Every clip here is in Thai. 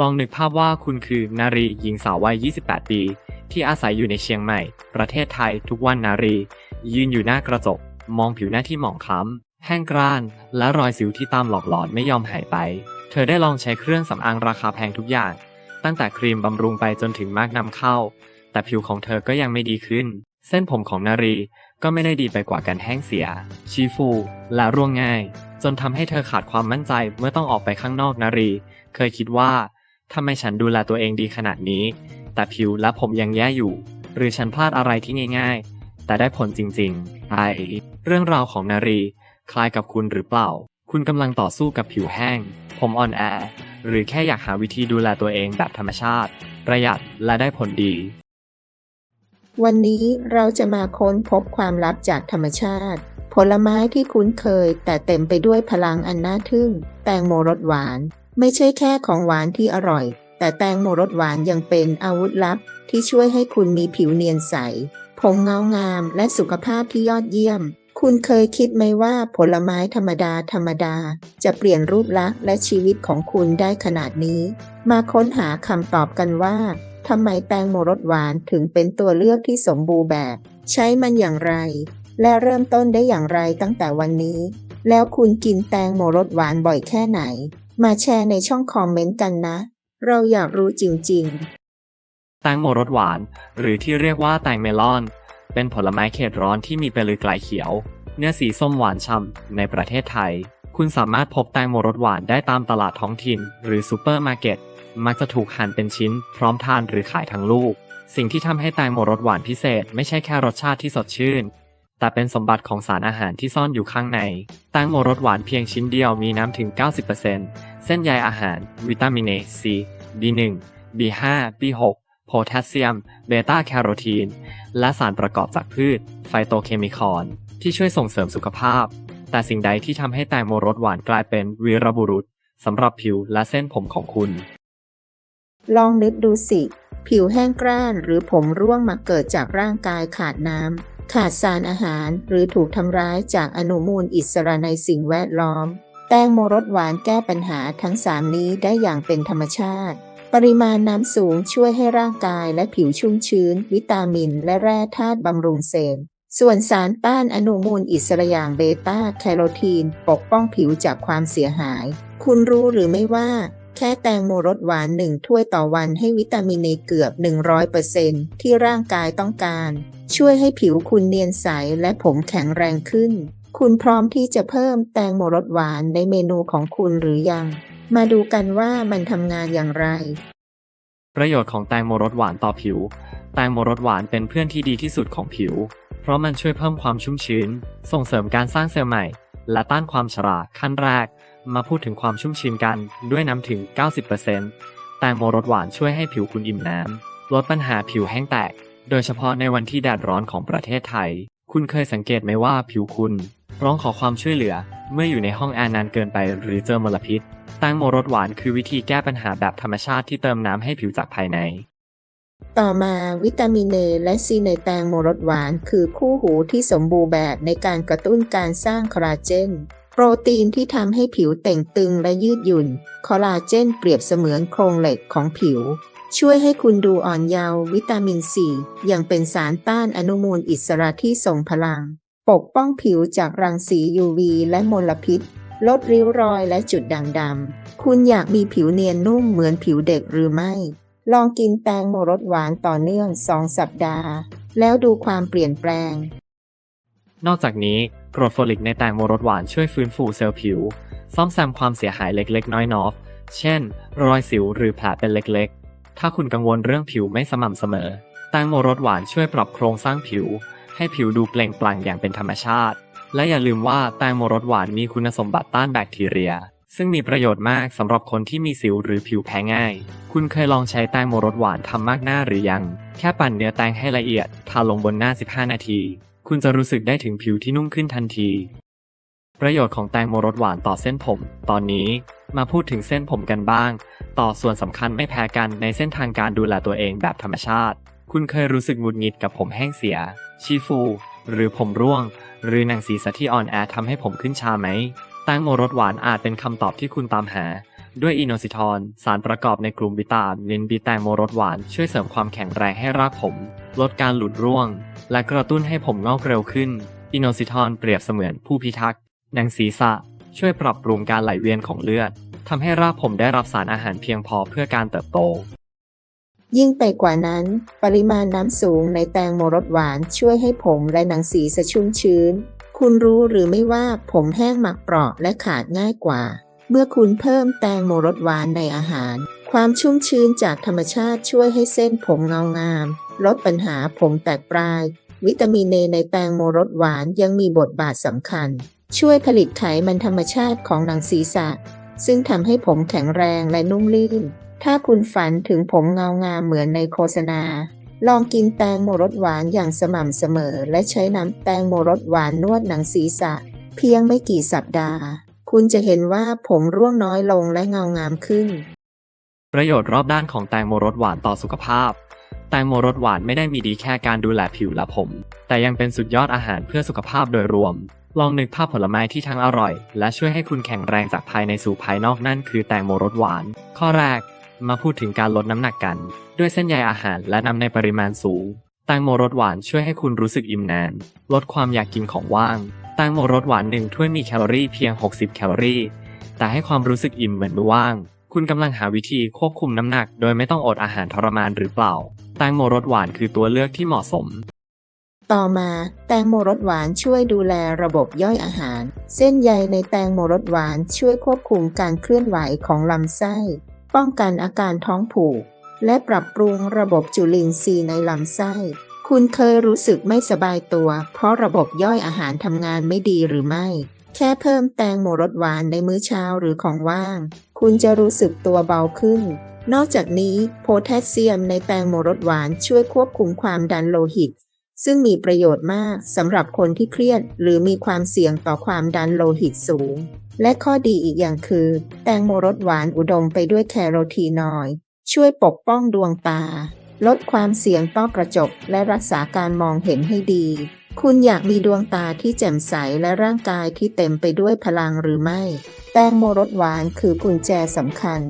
ลองนึกภาพว่าคุณคือนารีหญิงสาววัย 28 ปี ที่อาศัยอยู่ในเชียงใหม่ ประเทศไทยทุกวันนารี ยืนอยู่หน้ากระจก มองผิวหน้าที่หมองคล้ำแห้งกร้าน และรอยสิวที่ตามหลอกหลอนไม่ยอมหายไป เธอได้ลองใช้เครื่องสำอางราคาแพงทุกอย่าง ตั้งแต่ครีมบำรุงไปจนถึงมากนำเข้า แต่ผิวของเธอก็ยังไม่ดีขึ้น เส้นผมของนารีก็ไม่ได้ดีไปกว่าการแห้งเสีย ชีฟูและร่วงง่าย จนทำให้เธอขาดความมั่นใจเมื่อต้องออกไปข้างนอกนารี เคยคิดว่า ทำไมฉันดูแลตัวเองดีขนาดนี้ แต่ผิวและผมยังแย่อยู่ หรือฉันพลาดอะไรที่ง่ายๆ แต่ได้ผลจริงๆไอเรื่องราวของนารี คล้ายกับคุณหรือเปล่า คุณกำลังต่อสู้กับผิวแห้ง ผมอ่อนแอ หรือแค่อยากหาวิธีดูแลตัวเองแบบธรรมชาติ ประหยัดและได้ผลดี วันนี้เราจะมาค้นพบความลับจากธรรมชาติ ผลไม้ที่คุ้นเคย แต่เต็มไปด้วยพลังอันน่าทึ่ง แตงโมรสหวาน ไม่ใช่แค่ของหวานที่อร่อย แต่แตงโมรสหวานยังเป็นอาวุธลับที่ช่วยให้คุณมีผิวเนียนใส ผมเงางามและสุขภาพที่ยอดเยี่ยม คุณเคยคิดไหมว่าผลไม้ธรรมดาธรรมดา จะเปลี่ยนรูปลักษณ์และชีวิตของคุณได้ขนาดนี้ มาค้นหาคำตอบกันว่าทำไมแตงโมรสหวานถึงเป็นตัวเลือกที่สมบูรณ์แบบ ใช้มันอย่างไร และเริ่มต้นได้อย่างไรตั้งแต่วันนี้ แล้วคุณกินแตงโมรสหวานบ่อยแค่ไหน มาแชร์ในช่องคอมเมนต์กันนะ เราอยากรู้จริงๆ แตงโมรสหวาน หรือที่เรียกว่าแตงเมลอน เป็นผลไม้เขตร้อนที่มีเปลือกไกลเขียว เนื้อสีส้มหวานฉ่ำในประเทศไทย คุณสามารถพบแตงโมรสหวานได้ตามตลาดท้องถิ่น หรือซูเปอร์มาร์เก็ต มักจะถูกหั่นเป็นชิ้น พร้อมทานหรือขายทั้งลูก สิ่งที่ทำให้แตงโมรสหวานพิเศษ ไม่ใช่แค่รสชาติที่สดชื่น แต่เป็นสมบัติของสารอาหารที่ซ่อนอยู่ข้างใน แตงโมรสหวานเพียงชิ้นเดียวมีน้ำถึง 90%เส้นใยอาหาร วิตามิน A C B1 B5 B6 โพแทสเซียม เบต้าแคโรทีน และสารประกอบจากพืช ไฟโตเคมีคอน ที่ช่วยส่งเสริมสุขภาพ แต่สิ่งใดที่ทำให้แตงโมรสหวานกลายเป็นวีรบุรุษสำหรับผิวและเส้นผมของคุณ ลองนึกดูสิ ผิวแห้งกร้านหรือผมร่วงมาเกิดจากร่างกายขาดน้ำ ขาดสารอาหารหรือถูกทำร้ายจากอนุมูลอิสระในสิ่งแวดล้อม แตงโมรสหวานแก้ปัญหาทั้งสามนี้ได้อย่างเป็นธรรมชาติ ปริมาณน้ำสูงช่วยให้ร่างกายและผิวชุ่มชื้น วิตามิน และแร่ธาตุบำรุงเซลล์ส่วนสารต้านอนุมูลอิสระอย่างเบต้าแคโรทีน ปกป้องผิวจากความเสียหาย คุณรู้หรือไม่ว่า แค่แตงโมรสหวานหนึ่งถ้วยต่อวันให้วิตามินในเกือบ 100%ที่ร่างกายต้องการ ช่วยให้ผิวคุณเนียนใสและผมแข็งแรงขึ้น คุณพร้อมที่จะเพิ่มแตงโมรสหวานในเมนูของคุณหรือยัง มาดูกันว่ามันทำงานอย่างไร ประโยชน์ของแตงโมรสหวานต่อผิว แตงโมรสหวานเป็นเพื่อนที่ดีที่สุดของผิว เพราะมันช่วยเพิ่มความชุ่มชื้น ส่งเสริมการสร้างเซลล์ใหม่ และต้านความชราขั้นแรก มาพูดถึงความชุ่มชื้นกันด้วยน้ำถึง 90%แตงโมรสหวานช่วยให้ผิวคุณอิ่มน้ำ ลดปัญหาผิวแห้งแตก โดยเฉพาะในวันที่แดดร้อนของประเทศไทย คุณเคยสังเกตไหมว่าผิวคุณ ร้องขอความช่วยเหลือเมื่ออยู่ในห้องแอร์นานเกินไปหรือเจอมลพิษแตงโมรสหวานคือวิธีแก้ปัญหาแบบธรรมชาติที่เติมน้ำให้ผิวจากภายใน ต่อมาวิตามินเอและซีในแตงโมรสหวาน คือคู่หูที่สมบูรณ์แบบในการกระตุ้นการสร้างคอลลาเจน โปรตีนที่ทำให้ผิวเต่งตึงและยืดหยุ่น คอลลาเจนเปรียบเสมือนโครงเหล็กของผิว ช่วยให้คุณดูอ่อนเยาว์วิตามินซียังเป็นสารต้านอนุมูลอิสระที่ทรงพลัง ปกป้องผิวจากรังสี UV และมลพิษ ลดริ้วรอยและจุดด่างดำ คุณอยากมีผิวเนียนนุ่มเหมือนผิวเด็กหรือไม่ ลองกินแตงโมรสหวานต่อเนื่อง 2 สัปดาห์ แล้วดูความเปลี่ยนแปลง นอกจากนี้ กรดโฟลิกในแตงโมรสหวานช่วยฟื้นฟูเซลล์ผิว ซ่อมแซมความเสียหายเล็กๆ น้อยๆ เช่น รอยสิวหรือแผลเป็นเล็กๆ ถ้าคุณกังวลเรื่องผิวไม่สม่ำเสมอ แตงโมรสหวานช่วยปรับโครงสร้างผิว ให้ผิวดูเปล่งปลั่งอย่างเป็นธรรมชาติ และอย่าลืมว่าแตงโมรสหวานมีคุณสมบัติต้านแบคทีเรีย ซึ่งมีประโยชน์มากสำหรับคนที่มีสิวหรือผิวแพ้ง่าย คุณเคยลองใช้แตงโมรสหวานทำมากหน้าหรือยัง แค่ปั่นเนื้อแตงให้ละเอียดทาลงบนหน้า 15 นาที คุณจะรู้สึกได้ถึงผิวที่นุ่มขึ้นทันที ประโยชน์ของแตงโมรสหวานต่อเส้นผม ตอนนี้มาพูดถึงเส้นผมกันบ้าง ต่อส่วนสำคัญไม่แพ้กันในเส้นทางการดูแลตัวเองแบบธรรมชาติ คุณเคยรู้สึกหงุดหงิดกับผมแห้งเสีย ชีฟู หรือผมร่วง หรือหนังศีรษะที่อ่อนแอทำให้ผมขึ้นชาไหมแตงโมรสหวานอาจเป็นคำตอบที่คุณตามหา ด้วยอิโนซิทอนสารประกอบในกลุ่มบิตามินบีแตงโมรสหวานช่วยเสริมความแข็งแรงให้รากผม ลดการหลุดร่วง และกระตุ้นให้ผมงอกเร็วขึ้น อิโนซิทอนเปรียบเสมือนผู้พิทักษ์หนังศีรษะ ช่วยปรับปรุงการไหลเวียนของเลือดทำให้รากผมได้รับสารอาหารเพียงพอเพื่อการเติบโต ยิ่งไปกว่านั้น ปริมาณน้ำสูงในแตงโมรสหวานช่วยให้ผมและหนังศีรษะชุ่มชื้น คุณรู้หรือไม่ว่าผมแห้งหมักเปราะและขาดง่ายกว่า เมื่อคุณเพิ่มแตงโมรสหวานในอาหาร ความชุ่มชื้นจากธรรมชาติช่วยให้เส้นผมเงางาม ลดปัญหาผมแตกปลาย วิตามินเอในแตงโมรสหวานยังมีบทบาทสำคัญ ช่วยผลิตไขมันธรรมชาติของหนังศีรษะ ซึ่งทำให้ผมแข็งแรงและนุ่มลื่น ถ้าคุณฝันถึงผมเงางามเหมือนในโฆษณา ลองกินแตงโมรสหวานอย่างสม่ำเสมอ และใช้น้ำแตงโมรสหวานนวดหนังศีรษะ เพียงไม่กี่สัปดาห์ คุณจะเห็นว่าผมร่วงน้อยลงและเงางามขึ้น ประโยชน์รอบด้านของแตงโมรสหวานต่อสุขภาพ แตงโมรสหวานไม่ได้มีดีแค่การดูแลผิวและผม แต่ยังเป็นสุดยอดอาหารเพื่อสุขภาพโดยรวม ลองนึกภาพผลไม้ที่ทั้งอร่อย และช่วยให้คุณแข็งแรงจากภายในสู่ภายนอกนั่นคือแตงโมรสหวาน ข้อแรก มาพูดถึงการลดน้ำหนักกัน ด้วยเส้นใยอาหารและน้ำในปริมาณสูงแตงโมรสหวานช่วยให้คุณรู้สึกอิ่มนาน ลดความอยากกินของว่าง แตงโมรสหวานหนึ่งถ้วยมีแคลอรี่เพียง 60 แคลอรี่ แต่ให้ความรู้สึกอิ่มเหมือนมื้อว่าง คุณกำลังหาวิธีควบคุมน้ำหนัก โดยไม่ต้องอดอาหารทรมานหรือเปล่า แตงโมรสหวานคือตัวเลือกที่เหมาะสม ต่อมาแตงโมรสหวานช่วยดูแลระบบย่อยอาหาร เส้นใยในแตงโมรสหวานช่วยควบคุมการเคลื่อนไหวของลำไส้ ป้องกันอาการท้องผูก และปรับปรุงระบบจุลินทรีย์ในลำไส้ คุณเคยรู้สึกไม่สบายตัว เพราะระบบย่อยอาหารทำงานไม่ดีหรือไม่ แค่เพิ่มแตงโมรสหวานในมื้อเช้าหรือของว่าง คุณจะรู้สึกตัวเบาขึ้น นอกจากนี้โพแทสเซียมในแตงโมรสหวานช่วยควบคุมความดันโลหิต ซึ่งมีประโยชน์มากสำหรับคนที่เครียด หรือมีความเสี่ยงต่อความดันโลหิตสูง และข้อดีอีกอย่างคือ แตงโมรสหวานอุดมไปด้วยแคโรทีนอยด์ช่วยปกป้องดวงตา ลดความเสี่ยงต้อกระจกและรักษาการมองเห็นให้ดี คุณอยากมีดวงตาที่แจ่มใสและร่างกายที่เต็มไปด้วยพลังหรือไม่ แตงโมรสหวานคือกุญแจสำคัญ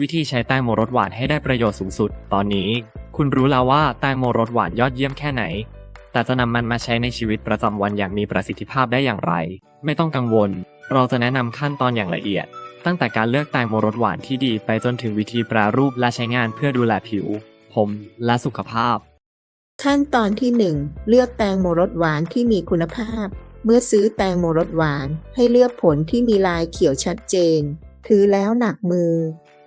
วิธีใช้แตงโมรสหวานให้ได้ประโยชน์สูงสุด ตอนนี้ คุณรู้แล้วว่าแตงโมรสหวานยอดเยี่ยมแค่ไหน แต่จะนำมันมาใช้ในชีวิตประจำวันอย่างมีประสิทธิภาพได้อย่างไร ไม่ต้องกังวล เราจะแนะนำขั้นตอนอย่างละเอียด ตั้งแต่การเลือกแตงโมรสหวานที่ดีไปจนถึงวิธีแปรรูปและใช้งานเพื่อดูแลผิว ผมและสุขภาพ ขั้นตอนที่ 1 เลือกแตงโมรสหวานที่มีคุณภาพ เมื่อซื้อแตงโมรสหวาน ให้เลือกผลที่มีลายเขียวชัดเจน ถือแล้วหนักมือ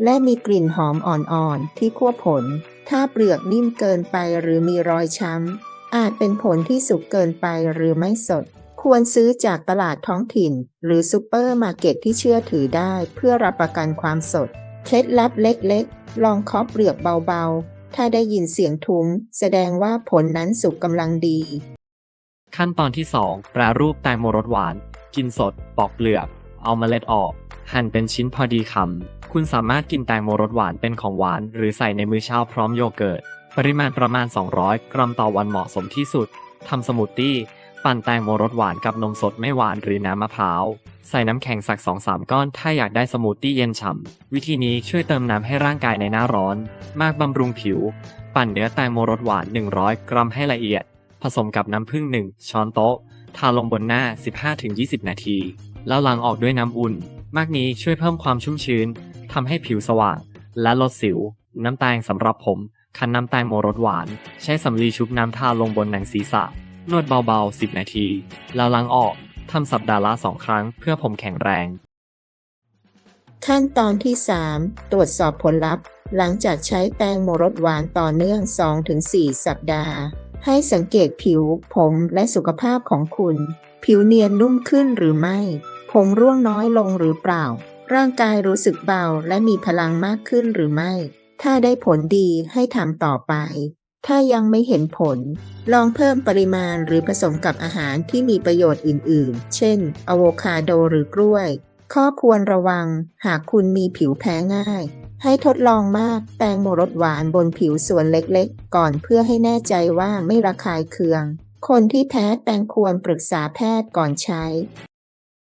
และมีกลิ่นหอมอ่อนๆที่คั่วผล ถ้าเปลือกนิ่มเกินไปหรือมีรอยช้ำอาจเป็นผลที่สุกเกินไปหรือไม่สด ควรซื้อจากตลาดท้องถิ่น หรือซูเปอร์มาร์เก็ตที่เชื่อถือได้เพื่อรับประกันความสด เคล็ดลับเล็กๆ ลองเคาะเปลือกเบาๆ ถ้าได้ยินเสียงทุ้ม แสดงว่าผลนั้นสุกกำลังดี ขั้นตอนที่ 2 แปรรูปแตงโมรสหวาน กินสด ปอกเปลือก เอาเมล็ดออก หั่นเป็นชิ้นพอดีคำ คุณสามารถกินแตงโมรสหวานเป็นของหวาน หรือใส่ในมื้อเช้าพร้อมโยเกิร์ต ปริมาณประมาณ 200 กรัมต่อวันเหมาะสมที่สุดทำสมูทตี้ ปั่นแตงโมรสหวานกับนมสดไม่หวานหรือน้ำมะพร้าว ใส่น้ำแข็งสัก 2-3 ก้อน ถ้าอยากได้สมูทตี้เย็นฉ่ำ วิธีนี้ช่วยเติมน้ำให้ร่างกายในหน้าร้อน มากบำรุงผิว ปั่นเนื้อแตงโมรสหวาน 100 กรัมให้ละเอียด ผสมกับน้ำผึ้ง 1 ช้อนโต๊ะ ทาลงบนหน้า 15-20 นาที แล้วล้างออกด้วยน้ำอุ่น มากนี้ช่วยเพิ่มความชุ่มชื้นทำให้ผิวสว่าง และลดสิว น้ำแตงสำหรับผม คั้นน้ำแตงโมรสหวาน ใช้สำลีชุบน้ำทาลงบนหนังศีรษะ นวดเบาๆ 10 นาที แล้วล้างออกทำสัปดาห์ละ2ครั้งเพื่อผมแข็งแรง ขั้นตอนที่ 3 ตรวจสอบผลลัพธ์ หลังจากใช้แตงโมรสหวานต่อเนื่อง 2-4 สัปดาห์ ให้สังเกตผิว ผมและสุขภาพของคุณ ผิวเนียนนุ่มขึ้นหรือไม่ ผมร่วงน้อยลงหรือเปล่า ร่างกายรู้สึกเบาและมีพลังมากขึ้นหรือไม่ ถ้าได้ผลดีให้ทำต่อไป ถ้ายังไม่เห็นผล ลองเพิ่มปริมาณหรือผสมกับอาหารที่มีประโยชน์อื่น ๆ เช่น อะโวคาโดหรือกล้วย ข้อควรระวัง หากคุณมีผิวแพ้ง่าย ให้ทดลองมากแตงโมรสหวานบนผิวส่วนเล็กๆ ก่อนเพื่อให้แน่ใจว่าไม่ระคายเคือง คนที่แพ้แตงควรปรึกษาแพทย์ก่อนใช้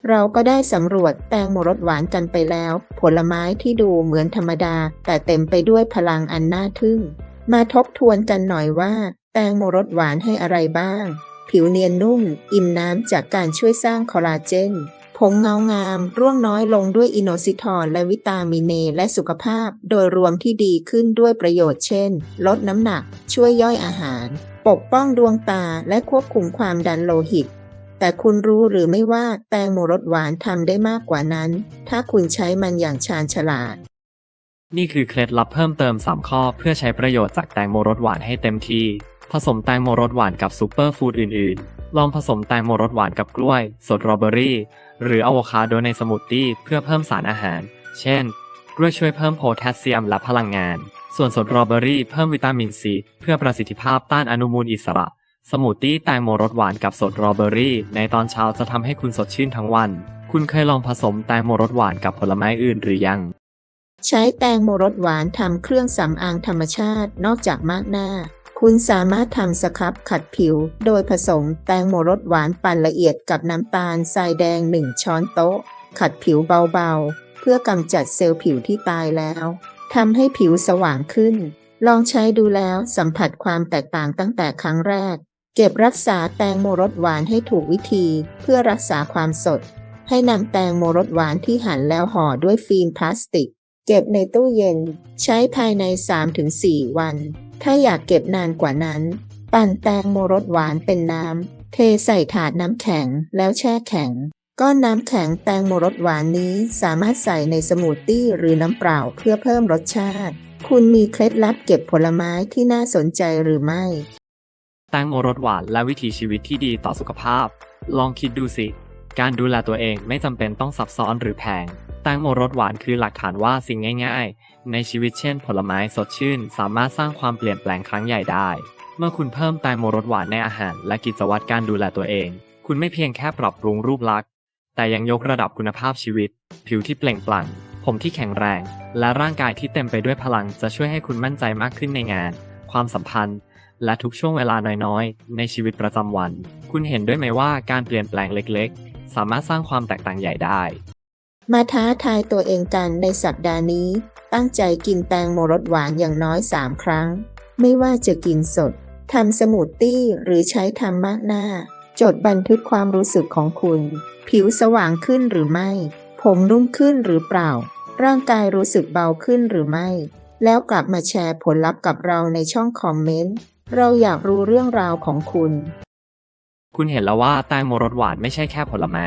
เราก็ได้สำรวจแตงโมรสหวานกันไปแล้ว ผลไม้ที่ดูเหมือนธรรมดา แต่เต็มไปด้วยพลังอันน่าทึ่ง มาทบทวนกันหน่อยว่า แตงโมรสหวานให้อะไรบ้าง ผิวเนียนนุ่ม อิ่มน้ำจากการช่วยสร้างคอลลาเจนผมเงางาม ร่วงน้อยลงด้วยอิโนซิทอนและวิตามินเอและสุขภาพ โดยรวมที่ดีขึ้นด้วยประโยชน์เช่น ลดน้ำหนัก ช่วยย่อยอาหาร ปกป้องดวงตาและควบคุมความดันโลหิตแต่คุณรู้หรือไม่ว่าแตงโมรสหวานทำได้มากกว่านั้น ถ้าคุณใช้มันอย่างชาญฉลาด นี่คือเคล็ดลับเพิ่มเติม 3 ข้อเพื่อใช้ประโยชน์จากแตงโมรสหวานให้เต็มที่ ผสมแตงโมรสหวานกับซูเปอร์ฟู้ดอื่น ๆ ลองผสมแตงโมรสหวานกับกล้วย สตรอเบอรี่ หรืออะโวคาโดในสมูทตี้เพื่อเพิ่มสารอาหาร เช่น กล้วยช่วยเพิ่มโพแทสเซียมและพลังงาน ส่วนสตรอเบอรี่เพิ่มวิตามินซีเพื่อประสิทธิภาพต้านอนุมูลอิสระ สมูทตี้แตงโมรสหวานกับสตรอเบอรี่ ในตอนเช้าจะทำให้คุณสดชื่นทั้งวัน คุณเคยลองผสมแตงโมรสหวานกับผลไม้อื่นหรือยัง ใช้แตงโมรสหวานทำเครื่องสำอางธรรมชาตินอกจากมากหน้า คุณสามารถทำสครับขัดผิว โดยผสมแตงโมรสหวานปั่นละเอียดกับน้ำตาลทรายแดง 1 ช้อนโต๊ะ ขัดผิวเบาๆ เพื่อกำจัดเซลล์ผิวที่ตายแล้วทำให้ผิวสว่างขึ้น ลองใช้ดูแล้วสัมผัสความแตกต่างตั้งแต่ครั้งแรก เก็บรักษาแตงโมรสหวานให้ถูกวิธี เพื่อรักษาความสด ให้นำแตงโมรสหวานที่หั่นแล้วห่อด้วยฟิล์มพลาสติก เก็บในตู้เย็น ใช้ภายใน 3-4 วัน ถ้าอยากเก็บนานกว่านั้น ปั่นแตงโมรสหวานเป็นน้ำ เทใส่ถาดน้ำแข็งแล้วแช่แข็ง ก้อนน้ำแข็งแตงโมรสหวานนี้สามารถใส่ในสมูทตี้หรือน้ำเปล่าเพื่อเพิ่มรสชาติ คุณมีเคล็ดลับเก็บผลไม้ที่น่าสนใจหรือไม่ แตงโมรสหวานและวิถีชีวิตที่ดีต่อสุขภาพ ลองคิดดูสิ การดูแลตัวเองไม่จำเป็นต้องซับซ้อนหรือแพง ตงโมรสหวานคือหลักฐานว่าสิ่งง่าย ๆ ในชีวิตเช่น ผลไม้สดชื่น สามารถสร้างความเปลี่ยนแปลงครั้งใหญ่ได้ เมื่อคุณเพิ่มแตงโมรสหวานในอาหาร และกิจวัตรการดูแลตัวเอง คุณไม่เพียงแค่ปรับปรุงรูปลักษณ์ แต่ยังยกระดับคุณภาพชีวิต ผิวที่เปล่งปลั่ง ผมที่แข็งแรง และร่างกายที่เต็มไปด้วยพลังจะช่วยให้คุณมั่นใจมากขึ้นในงาน ความสัมพันธ์ และทุกช่วงเวลาน้อยๆ ในชีวิตประจำวัน คุณเห็นด้วยไหมว่าการเปลี่ยนแปลงเล็ก ๆ สามารถสร้างความแตกต่างใหญ่ได้ มาท้าทายตัวเองกันในสัปดาห์นี้ ตั้งใจกินแตงโมรสหวานอย่างน้อย 3 ครั้ง ไม่ว่าจะกินสดทำสมูทตี้หรือใช้ทำมากหน้า จดบันทึกความรู้สึกของคุณ ผิวสว่างขึ้นหรือไม่ ผมนุ่มขึ้นหรือเปล่า ร่างกายรู้สึกเบาขึ้นหรือไม่ แล้วกลับมาแชร์ผลลัพธ์กับเราในช่องคอมเมนต์ เราอยากรู้เรื่องราวของคุณ คุณเห็นแล้วว่าแตงโมรสหวานไม่ใช่แค่ผลไม้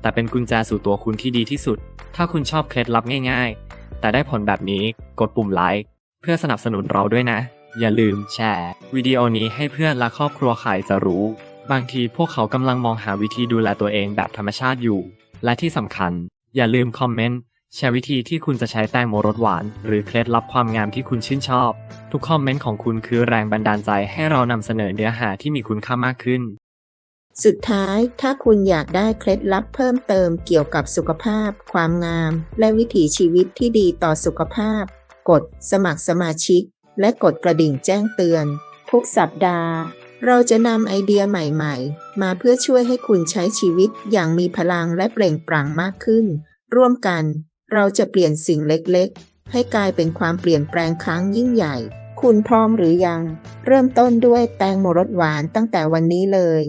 แต่เป็นกุญแจสู่ตัวคุณที่ดีที่สุด ถ้าคุณชอบเคล็ดลับง่าย ๆ แต่ได้ผลแบบนี้กดปุ่มไลค์เพื่อสนับสนุนเราด้วยนะ อย่าลืมแชร์วิดีโอนี้ให้เพื่อนและครอบครัวใครจะรู้ บางทีพวกเขากำลังมองหาวิธีดูแลตัวเองแบบธรรมชาติอยู่ และที่สำคัญ อย่าลืมคอมเมนต์แชร์วิธีที่คุณจะใช้แตงโมรสหวาน หรือเคล็ดลับความงามที่คุณชื่นชอบ ทุกคอมเมนต์ของคุณคือแรงบันดาลใจให้เรานำเสนอเนื้อหาที่มีคุณค่ามากขึ้น สุดท้ายถ้าคุณอยากได้เคล็ดลับเพิ่มเติมเกี่ยวกับสุขภาพ ความงาม และวิถีชีวิตที่ดีต่อสุขภาพ กดสมัครสมาชิก และกดกระดิ่งแจ้งเตือน ทุกสัปดาห์ เราจะนำไอเดียใหม่ๆ มาเพื่อช่วยให้คุณใช้ชีวิตอย่างมีพลังและเปล่งปลั่งมากขึ้น ร่วมกัน เราจะเปลี่ยนสิ่งเล็กๆ ให้กลายเป็นความเปลี่ยนแปลงครั้งยิ่งใหญ่ คุณพร้อมหรือยัง เริ่มต้นด้วยแตงโมรสหวานตั้งแต่วันนี้เลย